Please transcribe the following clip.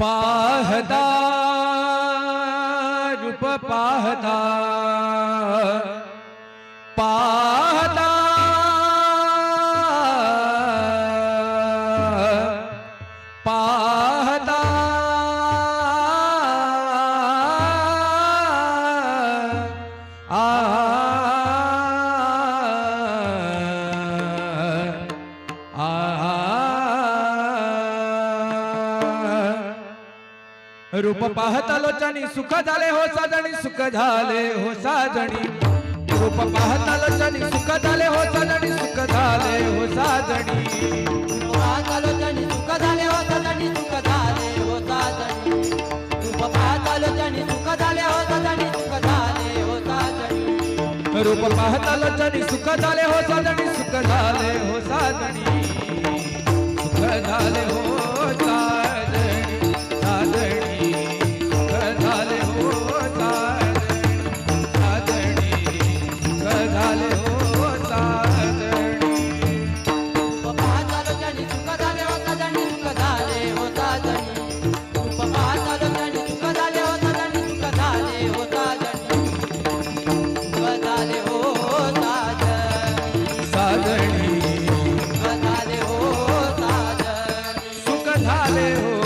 पाहदा रूप पाहदा रूप पाहता लोचनी सुख झाले हो साजणी सुख झाले हो साजणी रूप पाहता लोचनी सुख झाले हो साजणी सुख झाले हो साजणी रूप पाहता लोचनी सुख झाले हो साजणी सुख झाले हो साजणी रूप पाहता लोचानी सुख झाले हो साजणी झाले हो रूप पाहता लोचानी सुख झाले हो साजणी सुख झाले हो साजणी सुख झाले Oh.